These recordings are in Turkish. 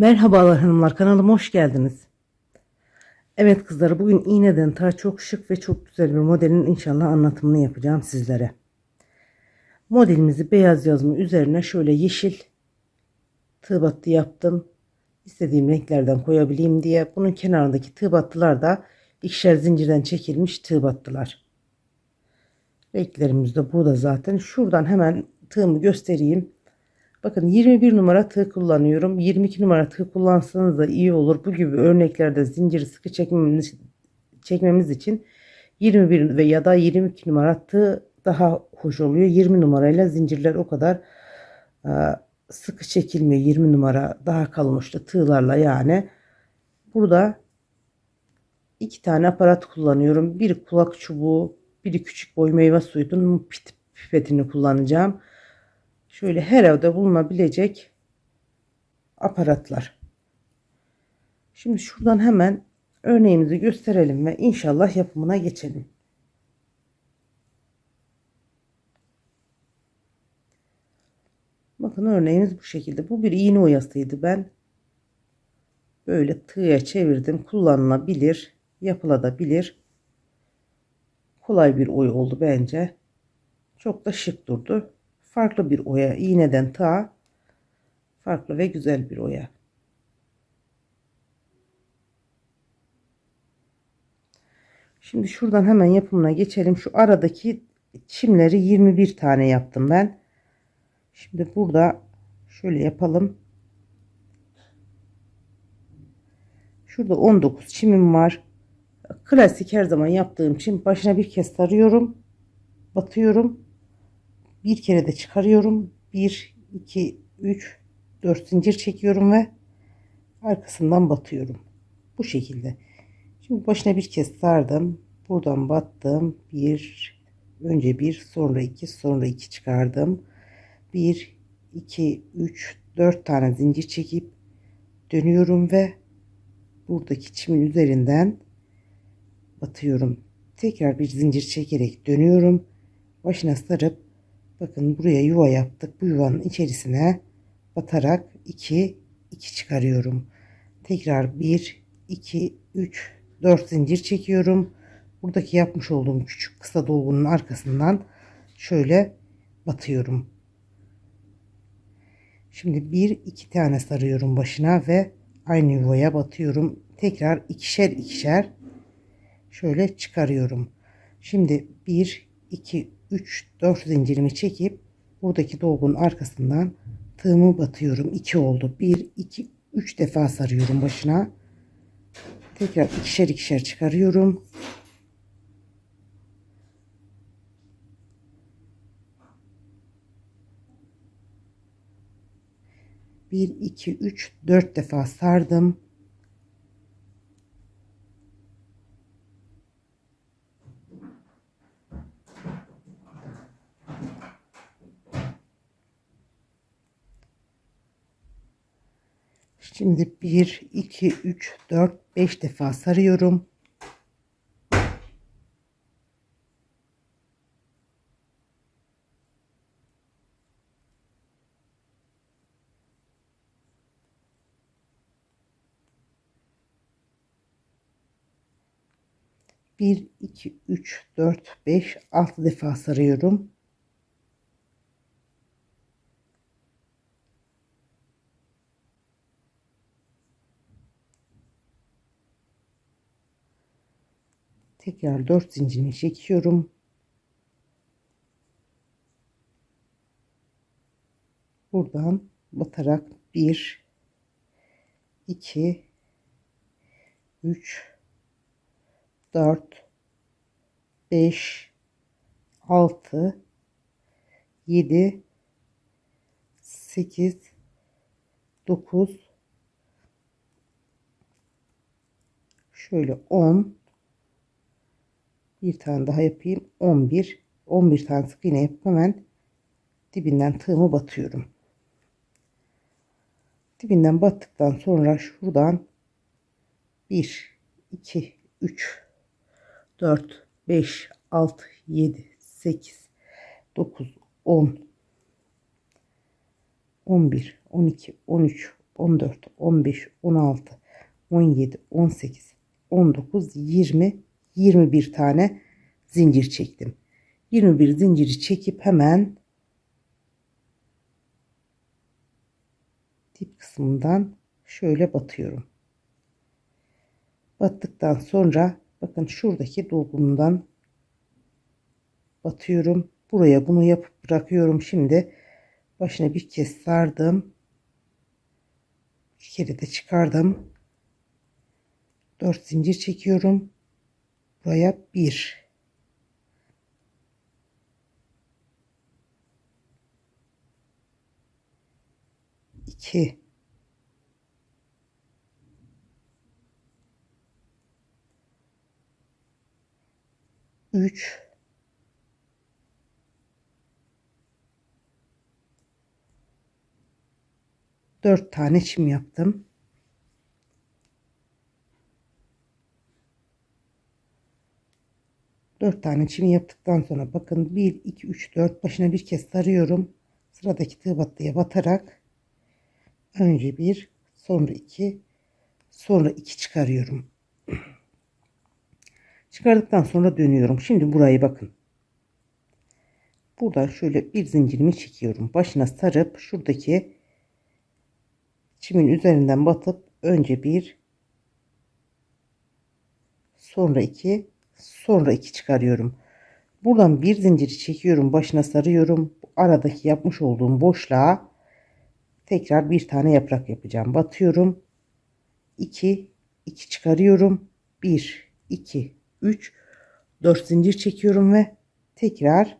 Merhabalar hanımlar kanalıma hoş geldiniz. Evet kızlar bugün iğneden tar çok şık ve çok güzel bir modelin inşallah anlatımını yapacağım sizlere. Modelimizi beyaz yazma üzerine şöyle yeşil tığ battı yaptım. İstediğim renklerden koyabileyim diye. Bunun kenarındaki tığ battılar da ikişer zincirden çekilmiş tığ battılar. Renklerimiz de burada zaten. Şuradan hemen tığımı göstereyim. Bakın 21 numara tığ kullanıyorum. 22 numara tığ kullansanız da iyi olur. Bu gibi örneklerde zinciri sıkı çekmemiz, çekmemiz için 21 ve ya da 22 numara tığ daha hoş oluyor. 20 numarayla zincirler o kadar e, sıkı çekilmiyor. 20 numara daha kalın uçlu tığlarla yani. Burada iki tane aparat kullanıyorum. Bir kulak çubuğu, biri küçük boy meyve suyunun pipetini kullanacağım şöyle her evde bulunabilecek aparatlar. Şimdi şuradan hemen örneğimizi gösterelim ve inşallah yapımına geçelim. Bakın örneğimiz bu şekilde. Bu bir iğne oyasıydı. Ben böyle tığya çevirdim. Kullanılabilir, yapılabilir. Kolay bir oy oldu bence. Çok da şık durdu farklı bir oya iğneden ta farklı ve güzel bir oya. Şimdi şuradan hemen yapımına geçelim. Şu aradaki çimleri 21 tane yaptım ben. Şimdi burada şöyle yapalım. Şurada 19 çimim var. Klasik her zaman yaptığım çim başına bir kez sarıyorum. Batıyorum bir kere de çıkarıyorum. 1 2 3 4 zincir çekiyorum ve arkasından batıyorum. Bu şekilde. Şimdi başına bir kez sardım. Buradan battım. Bir önce bir sonra iki sonra iki çıkardım. 1 2 3 4 tane zincir çekip dönüyorum ve buradaki çimin üzerinden batıyorum. Tekrar bir zincir çekerek dönüyorum. Başına sarıp Bakın buraya yuva yaptık. Bu yuvanın içerisine batarak 2 2 çıkarıyorum. Tekrar 1 2 3 4 zincir çekiyorum. Buradaki yapmış olduğum küçük kısa dolgunun arkasından şöyle batıyorum. Şimdi bir iki tane sarıyorum başına ve aynı yuvaya batıyorum. Tekrar ikişer ikişer şöyle çıkarıyorum. Şimdi 1 2 3 4 zincirimi çekip buradaki dolgunun arkasından tığımı batıyorum. 2 oldu. 1 2 3 defa sarıyorum başına. Tekrar ikişer ikişer çıkarıyorum. Bir iki üç dört defa sardım Şimdi 1, 2, 3, 4, 5 defa sarıyorum. Bir, iki, üç, dört, beş, altı defa sarıyorum. Tekrar 4 zincirimi çekiyorum. Buradan batarak 1 2 3 4 5 6 7 8 9 şöyle 10 bir tane daha yapayım. 11 11 tane sık iğne yapıp hemen dibinden tığımı batıyorum. Dibinden battıktan sonra şuradan 1 2 3 4 5 6 7 8 9 10 11 12 13 14, 15, 16, 17, 18, 19, 20, 21 tane zincir çektim. 21 zinciri çekip hemen dip kısmından şöyle batıyorum. Battıktan sonra bakın şuradaki dolgundan batıyorum. Buraya bunu yapıp bırakıyorum. Şimdi başına bir kez sardım. Bir kere de çıkardım. 4 zincir çekiyorum. Buraya 1 2 3 4 tane çim yaptım. Dört tane çim yaptıktan sonra bakın 1 2 3 4 başına bir kez sarıyorum. Sıradaki tığ battıya batarak önce bir sonra iki sonra iki çıkarıyorum. Çıkardıktan sonra dönüyorum. Şimdi burayı bakın. Buradan şöyle bir zincirimi çekiyorum. Başına sarıp şuradaki çimin üzerinden batıp önce bir sonra iki sonra iki çıkarıyorum. Buradan bir zinciri çekiyorum. Başına sarıyorum. Aradaki yapmış olduğum boşluğa tekrar bir tane yaprak yapacağım. Batıyorum. 2 2 çıkarıyorum. 1 2 3 4 zincir çekiyorum ve tekrar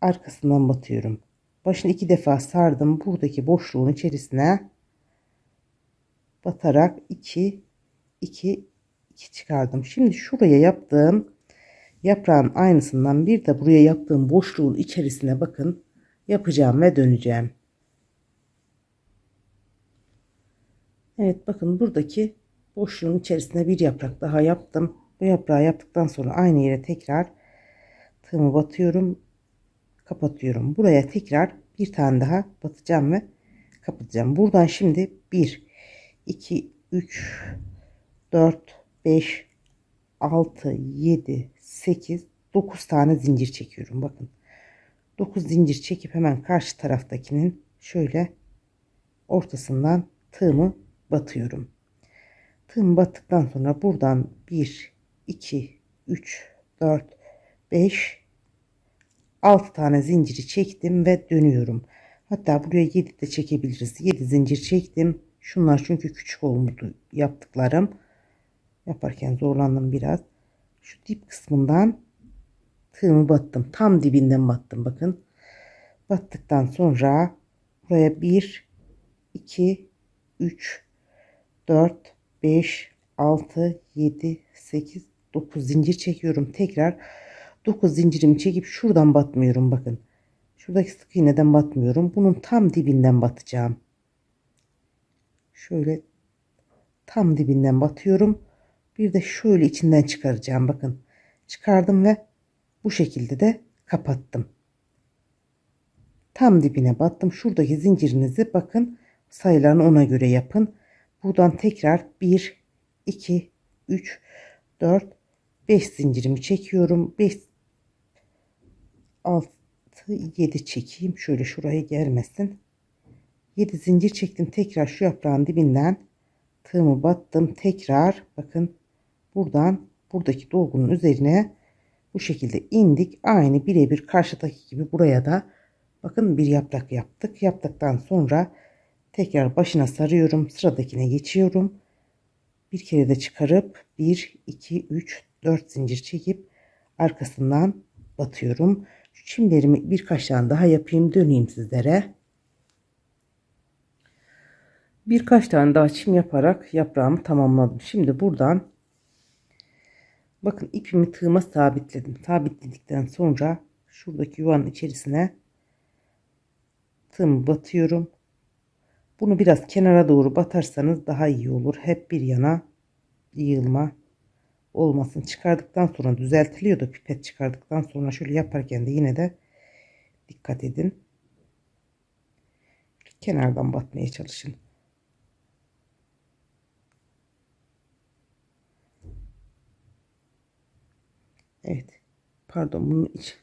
arkasından batıyorum. Başını iki defa sardım. Buradaki boşluğun içerisine batarak 2 2 2 çıkardım. Şimdi şuraya yaptığım yaprağın aynısından bir de buraya yaptığım boşluğun içerisine bakın yapacağım ve döneceğim. Evet bakın buradaki boşluğun içerisine bir yaprak daha yaptım. Bu yaprağı yaptıktan sonra aynı yere tekrar tığımı batıyorum. Kapatıyorum. Buraya tekrar bir tane daha batacağım ve kapatacağım. Buradan şimdi 1 2 3 4 5 6 7 8 9 tane zincir çekiyorum. Bakın 9 zincir çekip hemen karşı taraftakinin şöyle ortasından tığımı batıyorum. Tığım battıktan sonra buradan 1 2 3 4 5 6 tane zinciri çektim ve dönüyorum. Hatta buraya 7 de çekebiliriz. 7 zincir çektim. Şunlar çünkü küçük olmuştu yaptıklarım. Yaparken zorlandım biraz. Şu dip kısmından tığımı battım. Tam dibinden battım bakın. Battıktan sonra buraya 1 2 3 4 5 6 7 8 9 zincir çekiyorum. Tekrar 9 zincirimi çekip şuradan batmıyorum bakın. Şuradaki sık iğneden batmıyorum. Bunun tam dibinden batacağım. Şöyle tam dibinden batıyorum. Bir de şöyle içinden çıkaracağım bakın. Çıkardım ve bu şekilde de kapattım. Tam dibine battım. Şuradaki zincirinizi bakın sayılarını ona göre yapın. Buradan tekrar 1 2 3 4 5 zincirimi çekiyorum. 5 6 7 çekeyim. Şöyle şuraya gelmesin. 7 zincir çektim. Tekrar şu yaprağın dibinden tığımı battım. Tekrar bakın buradan buradaki dolgunun üzerine bu şekilde indik. Aynı birebir karşıdaki gibi buraya da bakın bir yaprak yaptık. Yaptıktan sonra tekrar başına sarıyorum. Sıradakine geçiyorum. Bir kere de çıkarıp 1 2 3 4 zincir çekip arkasından batıyorum. Şu çimlerimi birkaç tane daha yapayım döneyim sizlere. Birkaç tane daha çim yaparak yaprağımı tamamladım. Şimdi buradan bakın ipimi tığıma sabitledim. Sabitledikten sonra şuradaki yuvanın içerisine tığımı batıyorum. Bunu biraz kenara doğru batarsanız daha iyi olur. Hep bir yana yığılma olmasın. Çıkardıktan sonra düzeltiliyordu. Pipet çıkardıktan sonra şöyle yaparken de yine de dikkat edin. kenardan batmaya çalışın. Evet. Pardon bunun iç.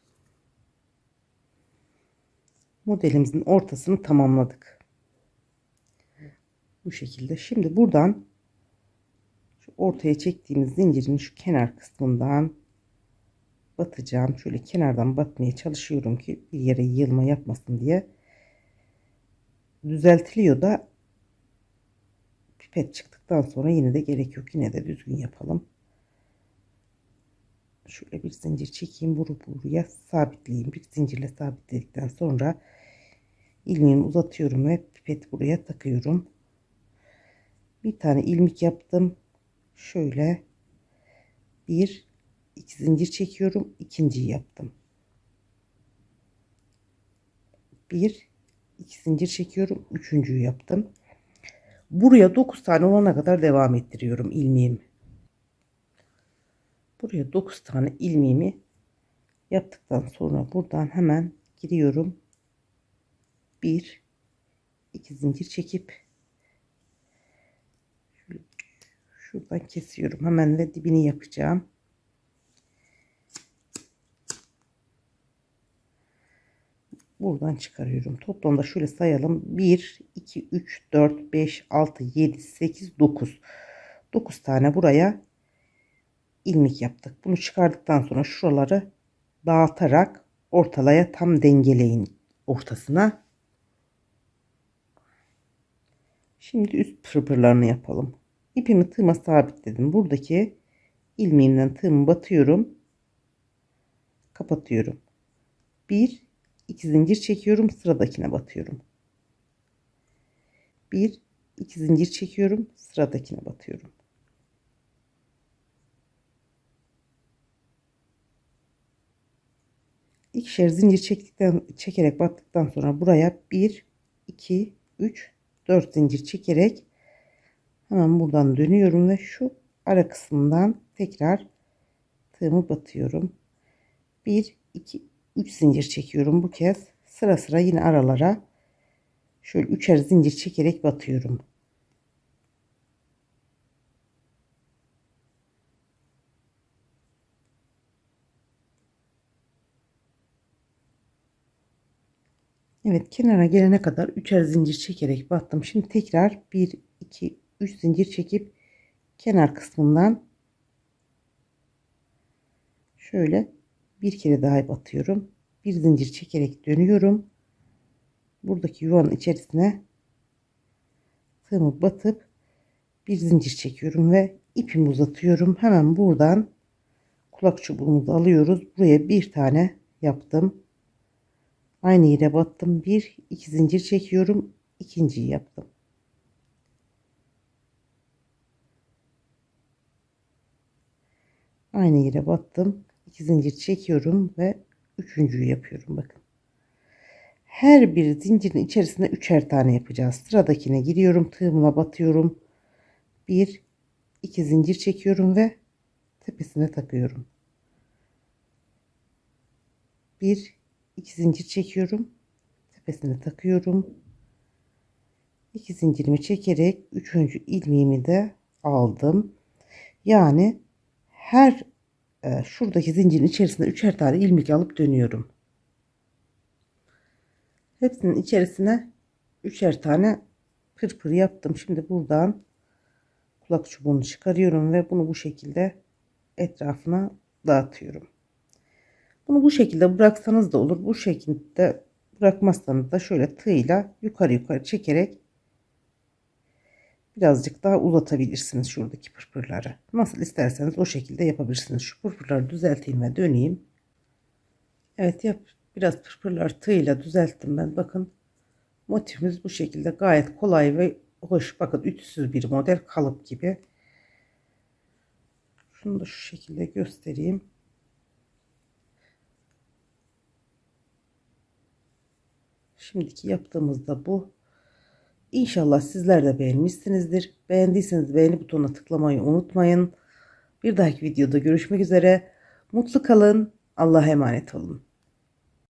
Modelimizin ortasını tamamladık. Bu şekilde. Şimdi buradan şu ortaya çektiğimiz zincirin şu kenar kısmından batacağım. Şöyle kenardan batmaya çalışıyorum ki bir yere yığılma yapmasın diye. Düzeltiliyor da pipet çıktıktan sonra yine de gerek yok. Yine de düzgün yapalım. Şöyle bir zincir çekeyim. Buru buraya sabitleyeyim. Bir zincirle sabitledikten sonra ilmeğimi uzatıyorum ve pipet buraya takıyorum. Bir tane ilmek yaptım. Şöyle bir iki zincir çekiyorum. ikinciyi yaptım. Bir iki zincir çekiyorum. Üçüncüyü yaptım. Buraya 9 tane olana kadar devam ettiriyorum ilmeğimi. Buraya 9 tane ilmeğimi yaptıktan sonra buradan hemen giriyorum. 1 2 zincir çekip şuradan kesiyorum. Hemen de dibini yapacağım. Buradan çıkarıyorum. Toplamda şöyle sayalım. 1, 2, 3, 4, 5, 6, 7, 8, 9. 9 tane buraya ilmek yaptık. Bunu çıkardıktan sonra şuraları dağıtarak ortalaya tam dengeleyin ortasına. Şimdi üst pırpırlarını yapalım. İpimi tığıma sabitledim. Buradaki ilmeğimden tığımı batıyorum. Kapatıyorum. 1 2 zincir çekiyorum. Sıradakine batıyorum. 1 2 zincir çekiyorum. Sıradakine batıyorum. İkişer zincir çektikten çekerek battıktan sonra buraya 1 2 3 4 zincir çekerek hemen buradan dönüyorum ve şu ara kısmından tekrar tığımı batıyorum. 1 2 3 zincir çekiyorum bu kez. Sıra sıra yine aralara şöyle üçer zincir çekerek batıyorum. Evet kenara gelene kadar üçer zincir çekerek battım. Şimdi tekrar 1 2 3 zincir çekip kenar kısmından şöyle bir kere daha batıyorum. Bir zincir çekerek dönüyorum. Buradaki yuvanın içerisine tığımı batıp bir zincir çekiyorum ve ipimi uzatıyorum. Hemen buradan kulak çubuğumuzu alıyoruz. Buraya bir tane yaptım. Aynı yere battım. Bir, iki zincir çekiyorum. ikinciyi yaptım. Aynı yere battım. 2 zincir çekiyorum ve üçüncüyü yapıyorum bakın. Her bir zincirin içerisinde üçer tane yapacağız. Sıradakine giriyorum. Tığımla batıyorum. Bir, iki zincir çekiyorum ve tepesine takıyorum. Bir, iki zincir çekiyorum. Tepesine takıyorum. İki zincirimi çekerek üçüncü ilmeğimi de aldım. Yani her e, şuradaki zincirin içerisinde üçer tane ilmek alıp dönüyorum. Hepsinin içerisine üçer tane pırpır yaptım. Şimdi buradan kulak çubuğunu çıkarıyorum ve bunu bu şekilde etrafına dağıtıyorum. Bunu bu şekilde bıraksanız da olur. Bu şekilde bırakmazsanız da şöyle tığla yukarı yukarı çekerek birazcık daha uzatabilirsiniz şuradaki pırpırları. Nasıl isterseniz o şekilde yapabilirsiniz. Şu pırpırları düzelteyim ve döneyim. Evet yap. Biraz pırpırlar tığıyla düzelttim ben. Bakın motifimiz bu şekilde gayet kolay ve hoş. Bakın ütüsüz bir model kalıp gibi. Şunu da şu şekilde göstereyim. Şimdiki yaptığımızda bu. İnşallah sizler de beğenmişsinizdir. Beğendiyseniz beğeni butonuna tıklamayı unutmayın. Bir dahaki videoda görüşmek üzere. Mutlu kalın. Allah'a emanet olun.